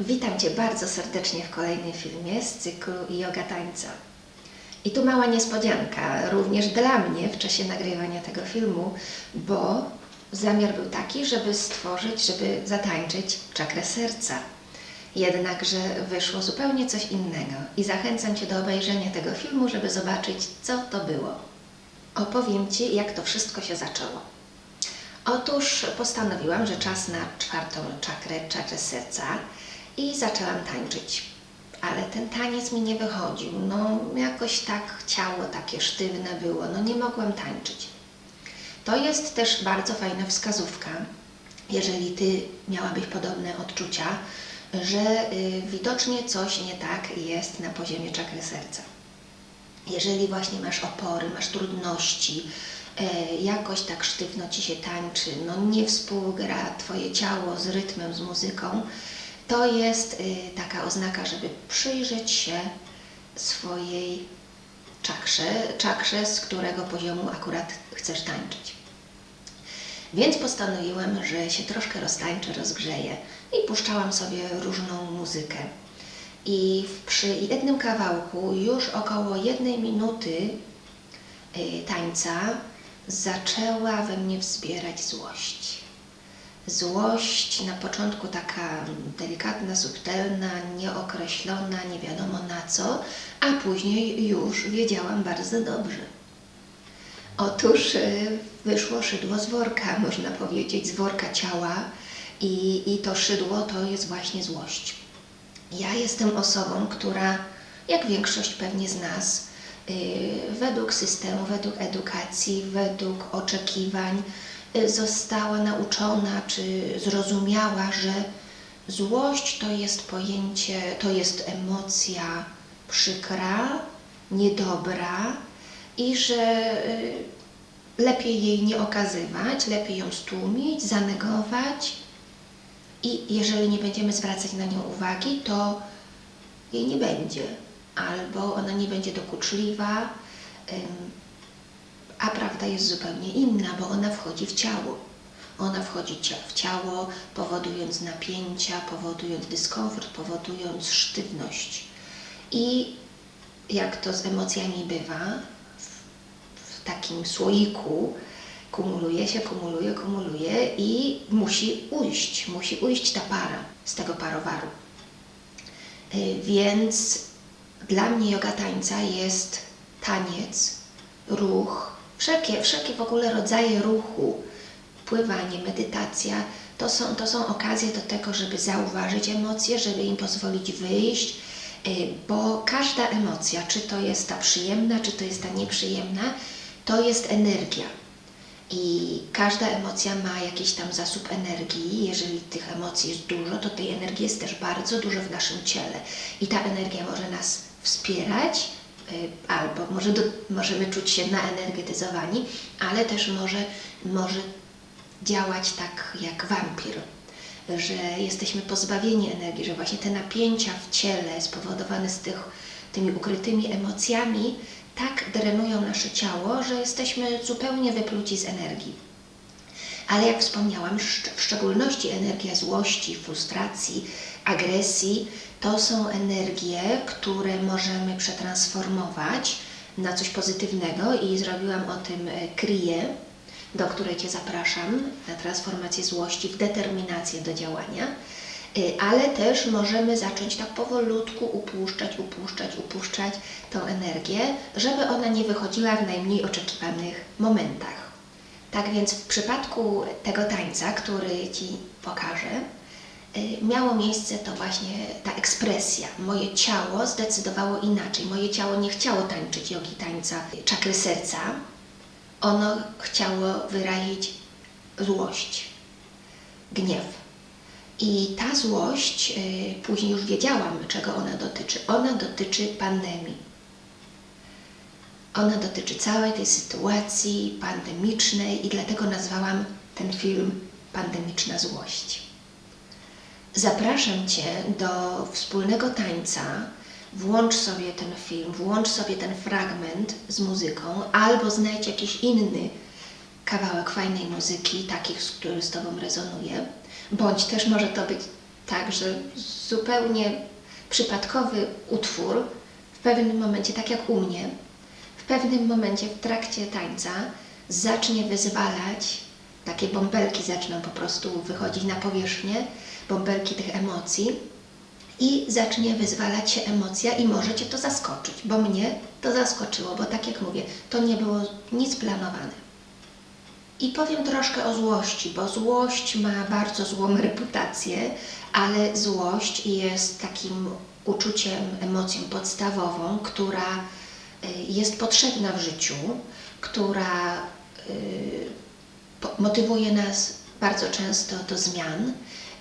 Witam Cię bardzo serdecznie w kolejnym filmie z cyklu Yoga Tańca. I tu mała niespodzianka, również dla mnie w czasie nagrywania tego filmu, bo zamiar był taki, żeby stworzyć, żeby zatańczyć czakrę serca. Jednakże wyszło zupełnie coś innego i zachęcam Cię do obejrzenia tego filmu, żeby zobaczyć, co to było. Opowiem Ci, jak to wszystko się zaczęło. Otóż postanowiłam, że czas na czwartą czakrę, czakrę serca i zaczęłam tańczyć. Ale ten taniec mi nie wychodził. No, jakoś tak ciało takie sztywne było, no nie mogłam tańczyć. To jest też bardzo fajna wskazówka, jeżeli Ty miałabyś podobne odczucia, że y, widocznie coś nie tak jest na poziomie czakry serca. Jeżeli właśnie masz opory, masz trudności, e, jakoś tak sztywno ci się tańczy, no nie współgra twoje ciało z rytmem, z muzyką, to jest y, taka oznaka, żeby przyjrzeć się swojej czakrze, czakrze, z którego poziomu akurat chcesz tańczyć. Więc postanowiłam, że się troszkę roztańczę, rozgrzeję i puszczałam sobie różną muzykę. I przy jednym kawałku, już około jednej minuty y, tańca, zaczęła we mnie wzbierać złość. Złość na początku taka delikatna, subtelna, nieokreślona, nie wiadomo na co, a później już wiedziałam bardzo dobrze. Otóż y, wyszło szydło z worka, można powiedzieć, z worka ciała i, i to szydło to jest właśnie złość. Ja jestem osobą, która, jak większość pewnie z nas, y, według systemu, według edukacji, według oczekiwań, została nauczona czy zrozumiała, że złość to jest pojęcie, to jest emocja przykra, niedobra i że y, lepiej jej nie okazywać, lepiej ją stłumić, zanegować. I jeżeli nie będziemy zwracać na nią uwagi, to jej nie będzie, albo ona nie będzie dokuczliwa, a prawda jest zupełnie inna, bo ona wchodzi w ciało. Ona wchodzi w ciało, powodując napięcia, powodując dyskomfort, powodując sztywność. I jak to z emocjami bywa, w, w takim słoiku kumuluje się, kumuluje, kumuluje i musi ujść, musi ujść ta para z tego parowaru. Y, Więc dla mnie yoga tańca jest taniec, ruch, wszelkie, wszelkie w ogóle rodzaje ruchu, pływanie, medytacja, to są, to są okazje do tego, żeby zauważyć emocje, żeby im pozwolić wyjść, y, bo każda emocja, czy to jest ta przyjemna, czy to jest ta nieprzyjemna, to jest energia. I każda emocja ma jakiś tam zasób energii. Jeżeli tych emocji jest dużo, to tej energii jest też bardzo dużo w naszym ciele. I ta energia może nas wspierać, albo może do, możemy czuć się naenergetyzowani, ale też może, może działać tak jak wampir, że jesteśmy pozbawieni energii, że właśnie te napięcia w ciele spowodowane z tych, tymi ukrytymi emocjami tak drenują nasze ciało, że jesteśmy zupełnie wypluci z energii. Ale jak wspomniałam, w szczególności energia złości, frustracji, agresji to są energie, które możemy przetransformować na coś pozytywnego i zrobiłam o tym e, kriję, do której Cię zapraszam, na transformację złości w determinację do działania. Y, Ale też możemy zacząć tak powolutku upuszczać, upuszczać, upuszczać tą energię, żeby ona nie wychodziła w najmniej oczekiwanych momentach. Tak więc w przypadku tego tańca, który Ci pokażę, miało miejsce to właśnie ta ekspresja. Moje ciało zdecydowało inaczej. Moje ciało nie chciało tańczyć jogi tańca czakry serca. Ono chciało wyrazić złość, gniew. I ta złość, y, później już wiedziałam, czego ona dotyczy. Ona dotyczy pandemii. Ona dotyczy całej tej sytuacji pandemicznej i dlatego nazwałam ten film Pandemiczna Złość. Zapraszam Cię do wspólnego tańca. Włącz sobie ten film, włącz sobie ten fragment z muzyką, albo znajdź jakiś inny kawałek fajnej muzyki, takich, z który z Tobą rezonuje, bądź też może to być Także zupełnie przypadkowy utwór w pewnym momencie, tak jak u mnie, w pewnym momencie w trakcie tańca zacznie wyzwalać, takie bąbelki zaczną po prostu wychodzić na powierzchnię, bąbelki tych emocji i zacznie wyzwalać się emocja i może Cię to zaskoczyć, bo mnie to zaskoczyło, bo tak jak mówię, to nie było nic planowane. I powiem troszkę o złości, bo złość ma bardzo złą reputację, ale złość jest takim uczuciem, emocją podstawową, która y, jest potrzebna w życiu, która y, motywuje nas bardzo często do zmian,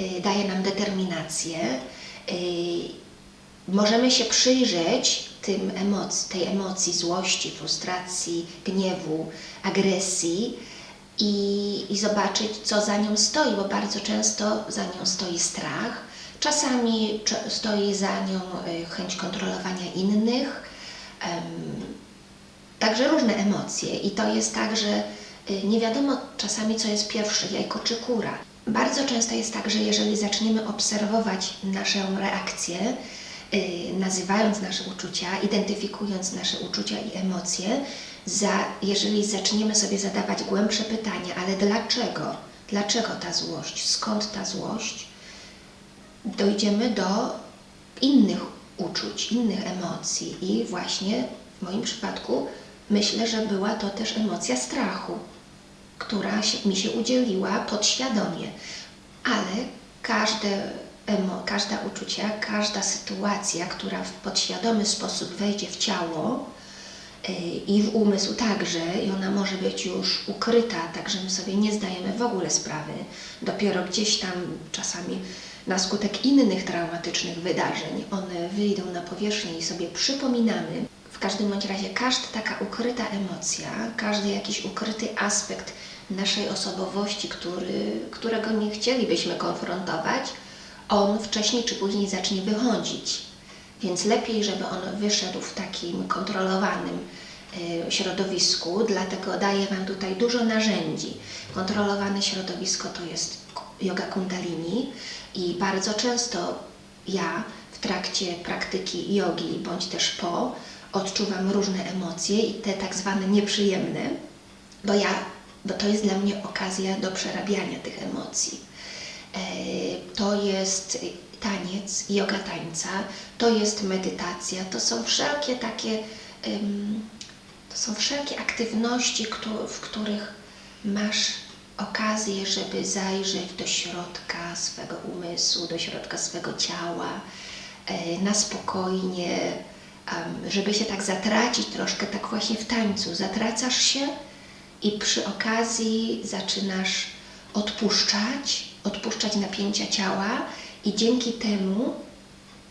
y, daje nam determinację. y, Możemy się przyjrzeć tym emoc- tej emocji złości, frustracji, gniewu, agresji i, i zobaczyć, co za nią stoi, bo bardzo często za nią stoi strach. Czasami stoi za nią y, chęć kontrolowania innych, także różne emocje. I to jest tak, że nie wiadomo czasami, co jest pierwsze, jajko czy kura. Bardzo często jest tak, że jeżeli zaczniemy obserwować naszą reakcję, y, nazywając nasze uczucia, identyfikując nasze uczucia i emocje, za, jeżeli zaczniemy sobie zadawać głębsze pytania, ale dlaczego? Dlaczego ta złość? Skąd ta złość? Dojdziemy do innych uczuć, innych emocji i właśnie w moim przypadku myślę, że była to też emocja strachu, która się, mi się udzieliła podświadomie, ale każde emo, każda uczucia, każda sytuacja, która w podświadomy sposób wejdzie w ciało y, i w umysł także, i ona może być już ukryta, także my sobie nie zdajemy w ogóle sprawy, dopiero gdzieś tam czasami na skutek innych traumatycznych wydarzeń one wyjdą na powierzchnię i sobie przypominamy. Każdym bądź razie każda taka ukryta emocja, każdy jakiś ukryty aspekt naszej osobowości, który, którego nie chcielibyśmy konfrontować, on wcześniej czy później zacznie wychodzić. Więc lepiej, żeby on wyszedł w takim kontrolowanym y, środowisku, dlatego daję Wam tutaj dużo narzędzi. Kontrolowane środowisko to jest yoga kundalini i bardzo często ja w trakcie praktyki jogi bądź też po odczuwam różne emocje i te tak zwane nieprzyjemne, bo ja, bo to jest dla mnie okazja do przerabiania tych emocji. E, To jest taniec, yoga tańca, to jest medytacja, to są wszelkie takie, to są wszelkie aktywności, w których masz okazję, żeby zajrzeć do środka swego umysłu, do środka swego ciała, e, na spokojnie, żeby się tak zatracić troszkę, tak właśnie w tańcu. Zatracasz się i przy okazji zaczynasz odpuszczać, odpuszczać napięcia ciała i dzięki temu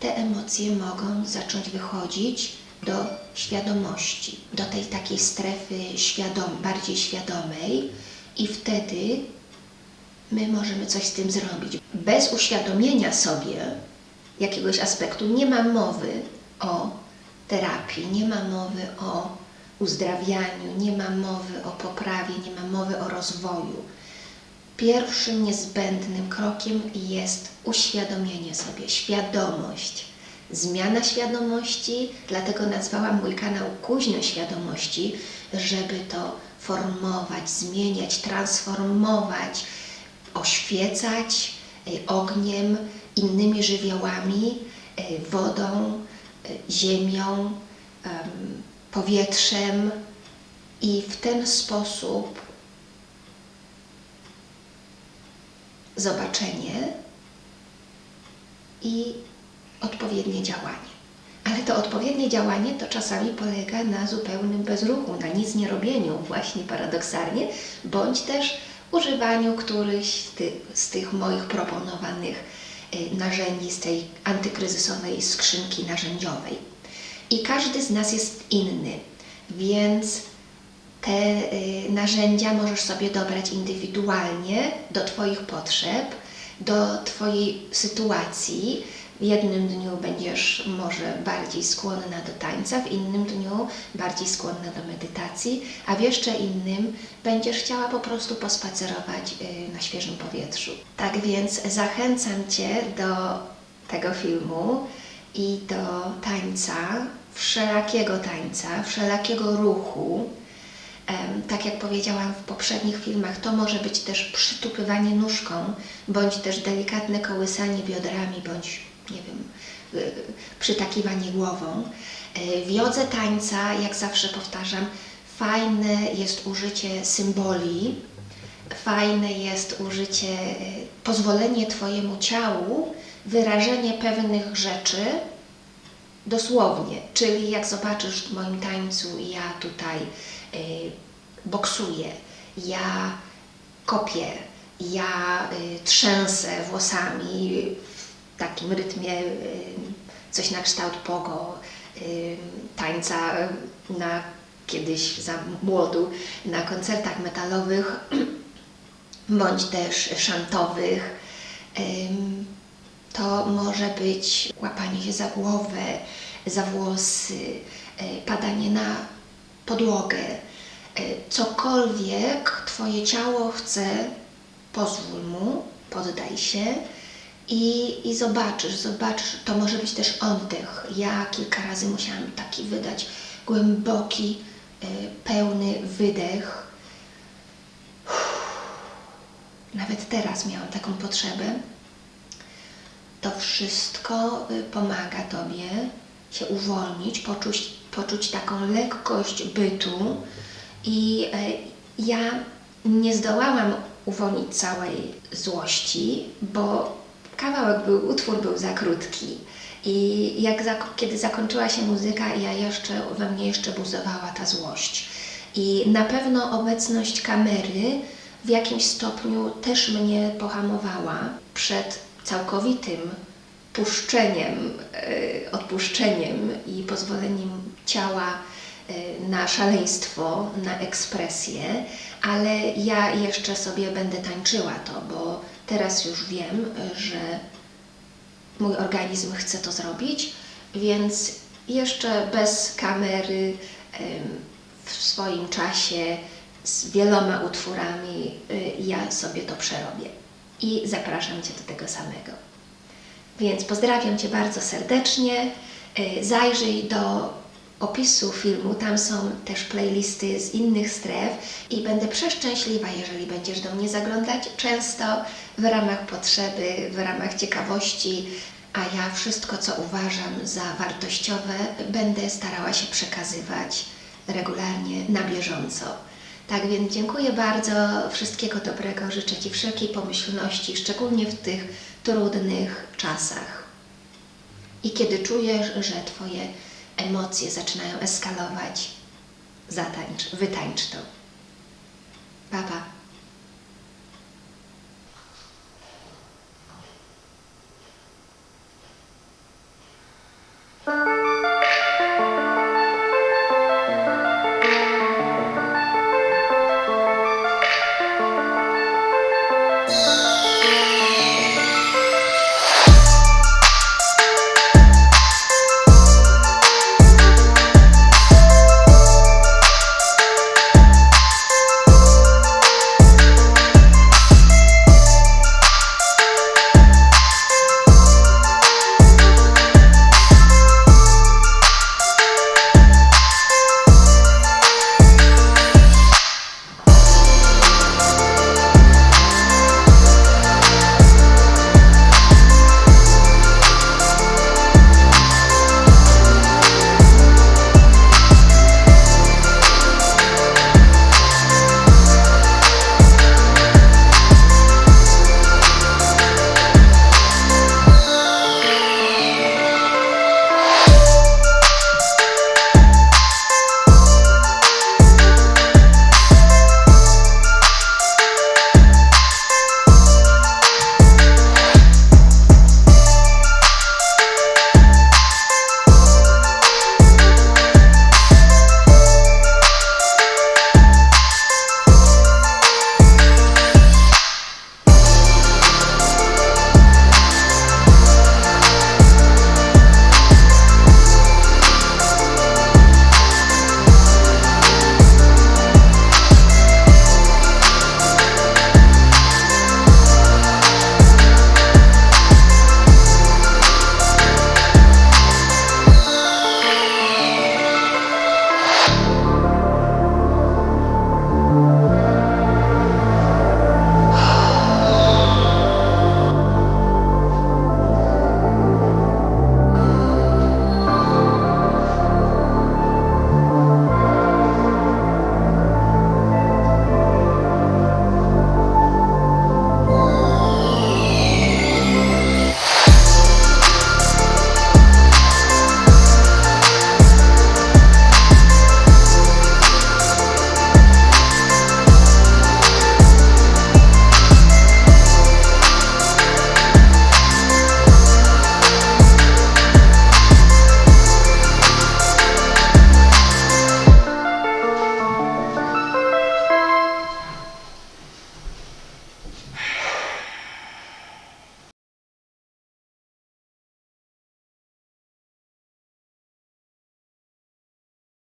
te emocje mogą zacząć wychodzić do świadomości, do tej takiej strefy świadom, bardziej świadomej i wtedy my możemy coś z tym zrobić. Bez uświadomienia sobie jakiegoś aspektu nie ma mowy o terapii, nie ma mowy o uzdrawianiu, nie ma mowy o poprawie, nie ma mowy o rozwoju. Pierwszym niezbędnym krokiem jest uświadomienie sobie, świadomość. Zmiana świadomości, dlatego nazwałam mój kanał Kuźno Świadomości, żeby to formować, zmieniać, transformować, oświecać y, ogniem, innymi żywiołami, y, wodą, ziemią, em, powietrzem i w ten sposób zobaczenie i odpowiednie działanie. Ale to odpowiednie działanie to czasami polega na zupełnym bezruchu, na nic nie robieniu, właśnie paradoksalnie, bądź też używaniu którychś z tych, moich proponowanych narzędzi z tej antykryzysowej skrzynki narzędziowej. I każdy z nas jest inny, więc te y, narzędzia możesz sobie dobrać indywidualnie do Twoich potrzeb do Twojej sytuacji. W jednym dniu będziesz może bardziej skłonna do tańca, w innym dniu bardziej skłonna do medytacji, a w jeszcze innym będziesz chciała po prostu pospacerować y, na świeżym powietrzu. Tak więc zachęcam Cię do tego filmu i do tańca, wszelakiego tańca, wszelakiego ruchu. Tak jak powiedziałam w poprzednich filmach, to może być też przytupywanie nóżką, bądź też delikatne kołysanie biodrami, bądź nie wiem, y, przytakiwanie głową. Y, W jodze tańca, jak zawsze powtarzam, fajne jest użycie symboli, fajne jest użycie, y, pozwolenie Twojemu ciału, wyrażenie pewnych rzeczy dosłownie. Czyli jak zobaczysz w moim tańcu, ja tutaj boksuję, ja kopię, ja trzęsę włosami takim rytmie, y, coś na kształt pogo, y, tańca na kiedyś za młodu na koncertach metalowych bądź też szantowych. To może być łapanie się za głowę, za włosy, y, padanie na podłogę. Y, Cokolwiek Twoje ciało chce, pozwól mu, poddaj się i, i zobaczysz, zobaczysz, to może być też oddech. Ja kilka razy musiałam taki wydać głęboki, y, pełny wydech. Nawet teraz miałam taką potrzebę. To wszystko y, pomaga Tobie się uwolnić, poczuć, poczuć taką lekkość bytu. I e, ja nie zdołałam uwolnić całej złości, bo kawałek był, utwór był za krótki. I jak zak- kiedy zakończyła się muzyka, ja jeszcze, we mnie jeszcze buzowała ta złość. I na pewno obecność kamery w jakimś stopniu też mnie pohamowała przed całkowitym puszczeniem, e, odpuszczeniem i pozwoleniem ciała e, na szaleństwo, na ekspresję, ale ja jeszcze sobie będę tańczyła to, bo teraz już wiem, że mój organizm chce to zrobić, więc jeszcze bez kamery w swoim czasie z wieloma utworami y, ja sobie to przerobię i zapraszam Cię do tego samego. Więc pozdrawiam Cię bardzo serdecznie. Y, Zajrzyj do opisu filmu, tam są też playlisty z innych stref i będę przeszczęśliwa, jeżeli będziesz do mnie zaglądać często w ramach potrzeby, w ramach ciekawości, a ja wszystko, co uważam za wartościowe, będę starała się przekazywać regularnie, na bieżąco. Tak więc dziękuję bardzo, wszystkiego dobrego, życzę Ci wszelkiej pomyślności, szczególnie w tych trudnych czasach. I kiedy czujesz, że Twoje emocje zaczynają eskalować, zatańcz, wytańcz to. Pa, pa.